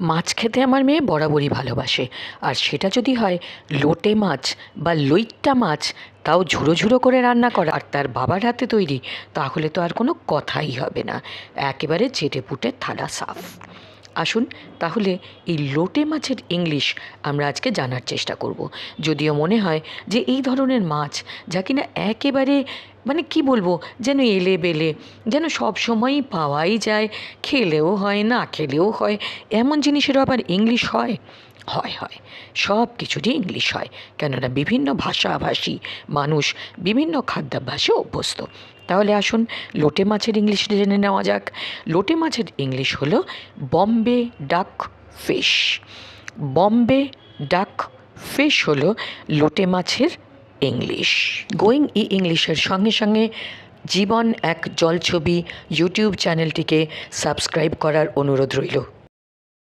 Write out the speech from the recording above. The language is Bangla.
মাছ খেতে আমার মেয়ে বরাবরই ভালোবাসে। আর সেটা যদি হয়, লোটে মাছ বা লইট্টা মাছ, তাও ঝুড়ো ঝুড়ো করে রান্না করা আর তার বাবার হাতে তৈরি, তাহলে তো আর কোনো কথাই হবে না। একেবারে চেটে পুটে থালা সাফ। আসুন, তাহলে এই লোটে মাছের ইংলিশ আমরা আজকে জানার চেষ্টা করব। যদিও মনে হয় যে এই ধরনের মাছ, যা কিনা একেবারে মানে কি বলব, যেন এলে বেলে যেন সব সময়ই পাওয়াই যায়, খেলেও হয় না খেলেও হয়, এমন জিনিসেরও আবার ইংলিশ হয়? হয় হয়। সব কিছুরই ইংলিশ হয়, কেননা বিভিন্ন ভাষাভাষী মানুষ বিভিন্ন খাদ্যাভ্যাসে অভ্যস্ত। তাহলে আসুন, লোটে মাছের ইংলিশ জেনে নেওয়া যাক। লোটে মাছের ইংলিশ হলো বম্বে ডাক ফিশ। বম্বে ডাক ফিশ হলো লোটে মাছের ইংলিশ গোয়িং ই ইংলিশের সঙ্গে সঙ্গে জীবন এক জলছবি ইউটিউব চ্যানেলটিকে সাবস্ক্রাইব করার অনুরোধ রইল।